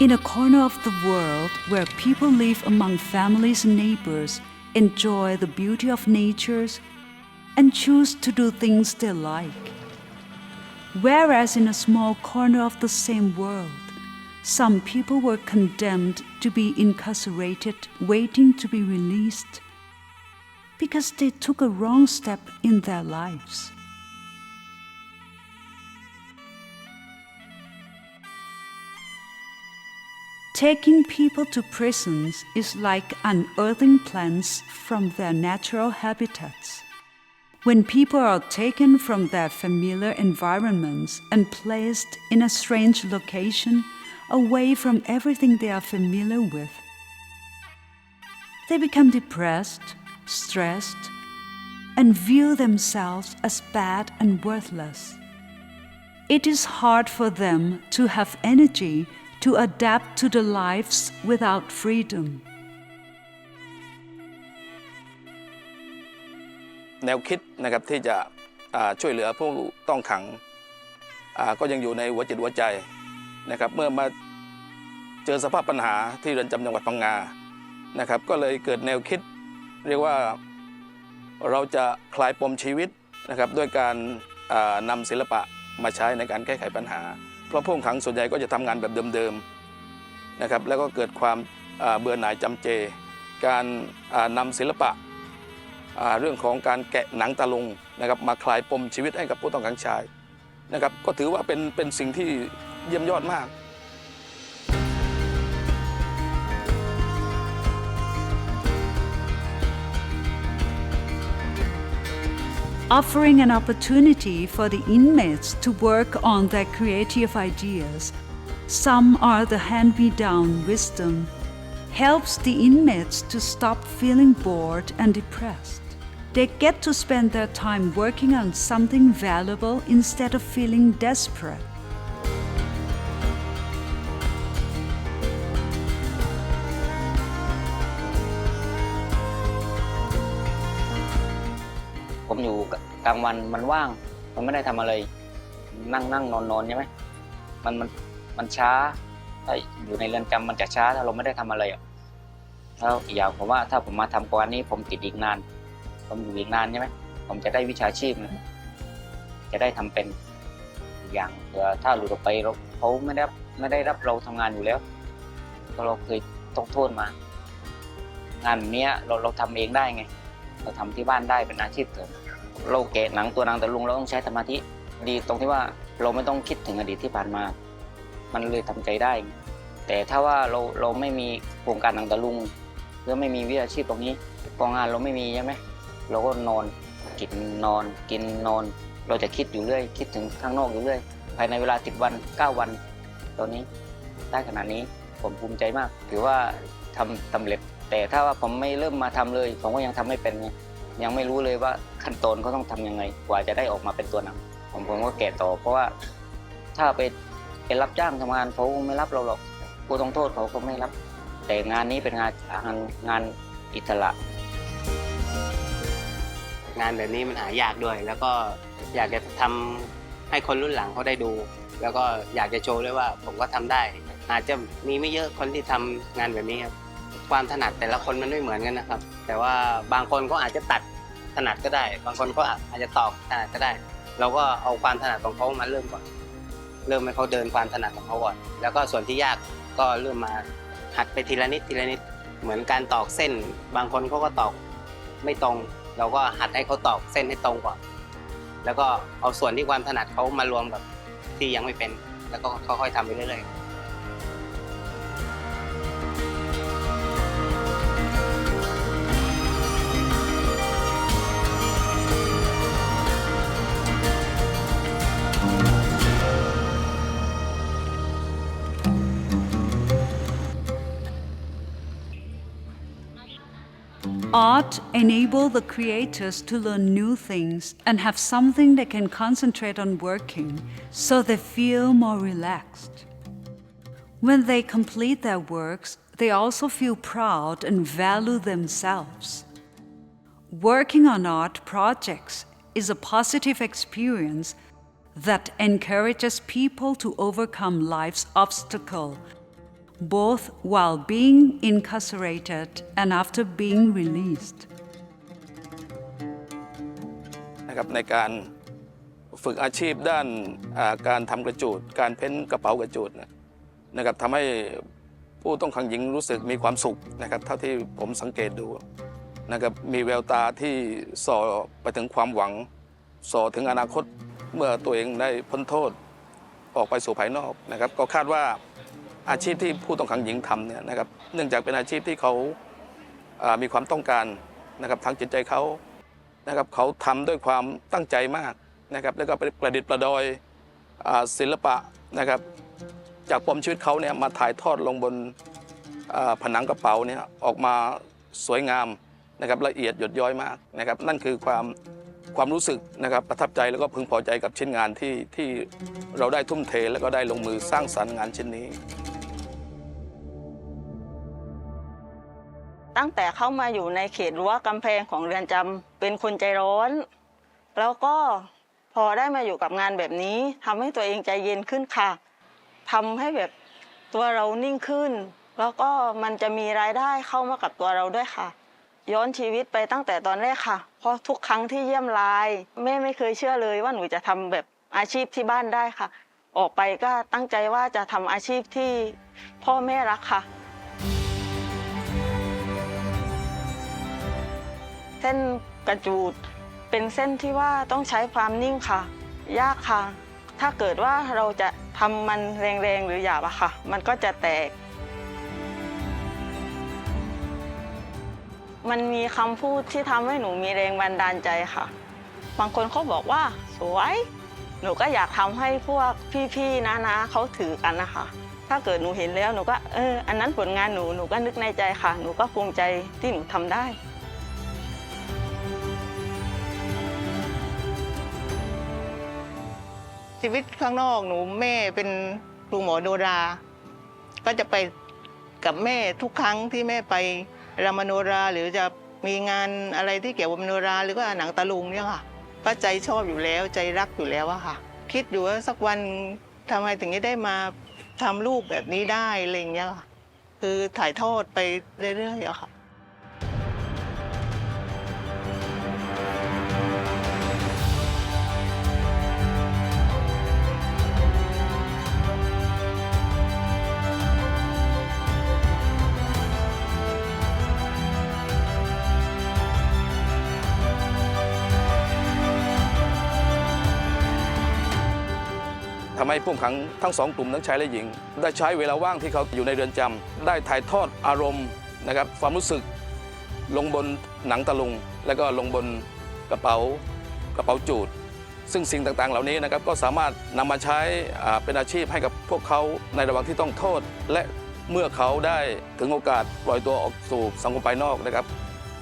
In a corner of the world where people live among families and neighbors, enjoy the beauty of natures, and choose to do things they like. Whereas in a small corner of the same world, some people were condemned to be incarcerated, waiting to be released because they took a wrong step in their lives. Taking people to prisons is like unearthing plants from their natural habitats. When people are taken from their familiar environments and placed in a strange location, away from everything they are familiar with, they become depressed, stressed, and view themselves as bad and worthless. It is hard for them to have energy to adapt to the lives without freedom. แนวคิดนะครับที่จะช่วยเหลือผู้ต้องขังก็ยังอยู่ในหัวจิตหัวใจนะครับเมื่อมาเจอสภาพปัญหาที่เรือนจำจังหวัดพังงานะครับก็เลยเกิดแนวคิด เรียกว่าเราจะคลายปมชีวิตนะครับด้วยการนำศิลปะมาใช้ในการแก้ไขปัญหา เพราะผู้ต้องขังส่วนใหญ่ก็จะทำงานแบบเดิมๆนะครับแล้วก็เกิดความเบื่อหน่ายจำเจ การนำนำศิลปะเรื่องของการแกะหนังตะลุงนะครับมาคลายปมชีวิตให้กับผู้ต้องขังชายนะครับก็ถือว่าเป็นเป็นสิ่งที่เยี่ยมยอดมาก offering an opportunity for the inmates to work on their creative ideas. Some are the hand me down wisdom, helps the inmates to stop feeling bored and depressed. They get to spend their time working on something valuable instead of feeling desperate. กลางวันมันว่าง มันไม่ได้ทำอะไร นั่งนั่งนอนนอนใช่ไหมมันมันมันช้า ถ้าอยู่ในเรือนจำมันจะช้าถ้าเราไม่ได้ทำอะไรอะแล้วอีกอย่างผมว่าถ้าผมมาทำกว่านี้ผมติดอีกนาน ผมอยู่อีกนานใช่ไหมผมจะได้วิชาชีพนะจะได้ทำเป็นอย่างเผื่อถ้าหลุดออกไปเราเขาไม่ได้ไม่ได้รับเราทำงานอยู่แล้วเราเคยต้องโทษมา งานเนี้ยเราเราทำเองได้ไง เราทำที่บ้านได้เป็นอาชีพเสริม เราแกะหนังตัวนังตะลุงเราต้องใช้สมาธิดีตรงที่ว่าเราไม่ต้องคิดถึงอดีตที่ผ่านมา มันเลยทำใจได้ แต่ถ้าว่าเราเราไม่มีโครงการหนังตะลุงหรือไม่มีวิชาชีพตรงนี้กองงานเราไม่มีใช่ไหมเราก็นอนกินนอน กินนอน เราจะคิดอยู่เรื่อย คิดถึงข้างนอกอยู่เรื่อย ภายในเวลาสิบวันเก้าวัน ตอนนี้ได้ขนาดนี้ผมภูมิใจมาก ถือว่าทำสำเร็จ แต่ถ้าว่าผมไม่เริ่มมาทำเลย ผมก็ยังทำไม่เป็นไง ยังไม่รู้เลยว่าขั้นตอนเขาต้องทำยังไง กว่าจะได้ออกมาเป็นตัวหนังผมผมก็แกะต่อ เพราะว่าถ้าไปเป็นรับจ้างทำงานเขาไม่รับเราหรอกผู้ต้องโทษเขาก็ไม่รับ แต่งานนี้เป็นงานงานงานอิสระ งานแบบนี้มันหายากด้วย แล้วก็อยากจะทำให้คนรุ่นหลังเขาได้ดู แล้วก็อยากจะโชว์ด้วยว่า ผมก็ทำได้ อาจจะมีไม่เยอะคนที่ทำงานแบบนี้ครับความถนัดแต่ละคนมันไม่เหมือนกันนะครับ แต่ว่าบางคนก็อาจจะตัด ถนัดก็ได้ บางคนก็อาจจะตอกถนัดก็ได้ เราก็เอาความถนัดของเขามาเริ่มก่อน เริ่มให้เขาเดินความถนัดของเขาก่อน แล้วก็ส่วนที่ยากก็เริ่มมาหัดไปทีละนิดทีละนิด เหมือนการตอกเส้น บางคนเขาก็ตอกไม่ตรง เราก็หัดให้เขาตอกเส้นให้ตรงก่อน แล้วก็เอาส่วนที่ความถนัดเขามารวมกับที่ยังไม่เป็น แล้วก็ค่อยๆทำไปเรื่อยๆ Art enable the creators to learn new things and have something they can concentrate on working so they feel more relaxed. When they complete their works, they also feel proud and value themselves. Working on art projects is a positive experience that encourages people to overcome life's obstacle both while being incarcerated and after being released. นะครับในการฝึกอาชีพด้านการทำกระจูด การเพ้นกระเป๋ากระจูดนะนะครับทำให้ผู้ต้องขังหญิงรู้สึกมีความสุขนะครับเท่าที่ผมสังเกตดูนะครับมีแววตาที่ส่อไปถึงความหวังส่อถึงอนาคตเมื่อตัวเองได้พ้นโทษออกไปสู่ภายนอกนะครับ ก็คาดว่า อาชีพที่ผู้ต้องขังหญิงทำเนี่ยนะครับเนื่องจากเป็นอาชีพที่เขามีความต้องการนะครับทางจิตใจเขานะครับเขาทำด้วยความตั้งใจมากนะครับแล้วก็ประดิษฐ์ประดอยศิลปะนะครับจากปมชีวิตเขาเนี่ยมาถ่ายทอดลงบนผนังกระเป๋าเนี่ยออกมาสวยงามนะครับละเอียดหยดย้อยมากนะครับนั่นคือความความรู้สึกนะครับประทับใจแล้วก็พึงพอใจกับชิ้นงานที่ที่เราได้ทุ่มเทแล้วก็ได้ลงมือสร้างสรรค์งานชิ้นนี้ ตั้งแต่เข้ามาอยู่ในเขตรั้วกำแพงของเรือนจำเป็นคนใจร้อน แล้วก็พอได้มาอยู่กับงานแบบนี้ทำให้ตัวเองใจเย็นขึ้นค่ะทำให้แบบตัวเรานิ่งขึ้น แล้วก็มันจะมีรายได้เข้ามากับตัวเราด้วยค่ะ ย้อนชีวิตไปตั้งแต่ตอนแรกค่ะ เพราะทุกครั้งที่เยี่ยมลายแม่ไม่เคยเชื่อเลยว่าหนูจะทำแบบอาชีพที่บ้านได้ค่ะ ออกไปก็ตั้งใจว่าจะทำอาชีพที่พ่อแม่รักค่ะ เส้นกระจูด เป็นเส้นที่ว่าต้องใช้ความนิ่งค่ะ ยากค่ะ ถ้าเกิดว่าเราจะทำมันแรงๆหรือหยาบอะค่ะ มันก็จะแตก มันมีคำพูดที่ทำให้หนูมีแรงบันดาลใจค่ะ บางคนเขาบอกว่า สวย หนูก็อยากทำให้พวกพี่ๆนะๆเขาถือกันนะคะถ้าเกิดหนูเห็นแล้วหนูก็เอออันนั้นผลงานหนูหนูก็นึกในใจค่ะ หนูก็ภูมิใจที่หนูทำได้ ชีวิตข้างนอกหนูแม่เป็นครูหมอโนรา ก็จะไปกับแม่ทุกครั้งที่แม่ไปรำมโนราหรือจะมีงานอะไรที่เกี่ยวกับมโนราหรือว่าหนังตะลุงเนี่ยค่ะก็ใจชอบอยู่แล้วใจรักอยู่แล้วอะค่ะ คิดอยู่ว่าสักวันทำไมถึงจะได้มาทำรูปแบบนี้ได้อะไรอย่างเงี้ยค่ะคือถ่ายทอดไปเรื่อยๆอะค่ะ ทำให้ผู้ขังทั้งสองกลุ่มทั้งชายและหญิง ได้ใช้เวลาว่างที่เขาอยู่ในเรือนจำได้ถ่ายทอดอารมณ์นะครับความรู้สึกลงบนหนังตะลุง แล้วก็ลงบนกระเป๋ากระเป๋าจูด ซึ่งสิ่งต่างๆ เหล่านี้นะครับก็สามารถนำมาใช้เป็นอาชีพให้กับพวกเขาในระหว่างที่ต้องโทษ และเมื่อเขาได้ถึงโอกาสปล่อยตัวออกสู่สังคมภายนอกนะครับ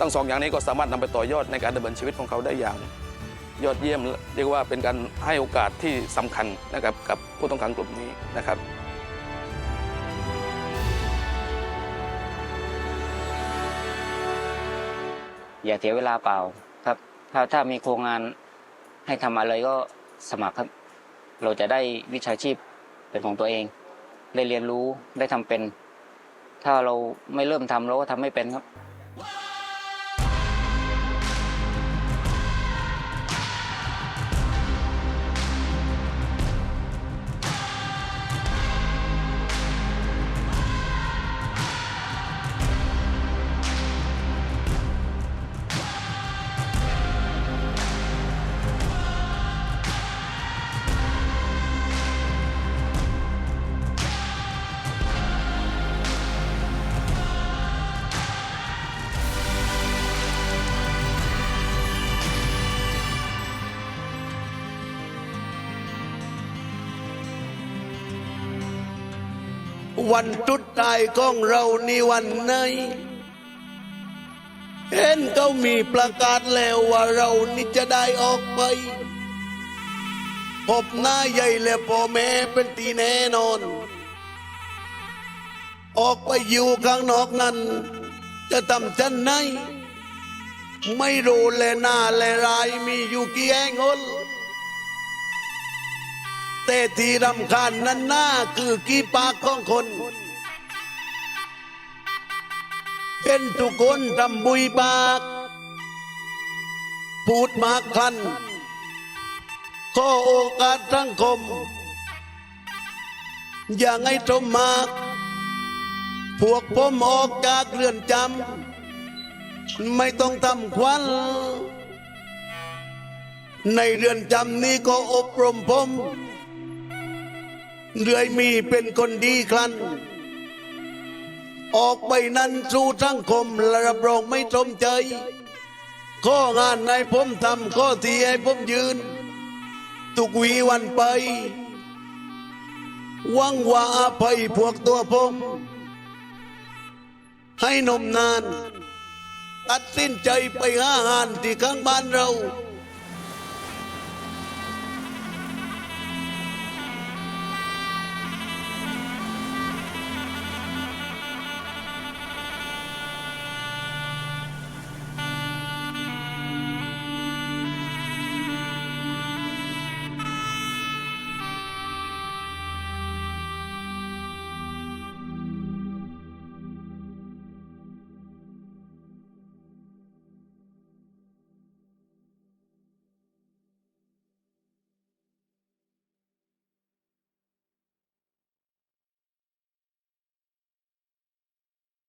ทั้งสองอย่างนี้ก็สามารถนำไปต่อยอดในการดำเนินชีวิตของเขาได้อย่าง ยอดเยี่ยม เรียกว่าเป็นการให้โอกาสที่สำคัญนะครับกับผู้ต้องขังกลุ่มนี้นะครับอย่าเสียเวลาเปล่าครับ ถ้าถ้ามีโครงงานให้ทำอะไรก็สมัครครับ เราจะได้วิชาชีพเป็นของตัวเอง ได้เรียนรู้ได้ทำเป็น ถ้าเราไม่เริ่มทำเราก็ทำไม่เป็นครับ วันจุดตายของเรานี่วันไหนเห็นเขามีประกาศแล้วว่าเรานี่จะได้ออกไป พบหน้าใหญ่และพ่อแม่เป็นตีแน่นอน ออกไปอยู่ข้างนอกนั้น จะทำจันไหน ไม่รู้แลหน้าแลรายมีอยู่กี่แห่งหน แต่ที่รำคาญนั้นหน้าคือกี่ปากของคนเห็นทุกคนทำบุยปาก พูดมากคลันขอโอกาสทั้งคม อย่างให้ตรมมาก พวกผมออกจากเรือนจำไม่ต้องทำควัน ในเรือนจำนี้ก็อบรมผม เรื่อยมีเป็นคนดีครัน ออกไปนั้นสู่สังคมและรับรองไม่สมใจข้องานให้ผมทำข้อที่ให้ผมยืนทุกวีวันไปวังว่าอภัยพวกตัวผม ให้นมนาน ตัดสินใจไปหาอาหารที่ข้างบ้านเรา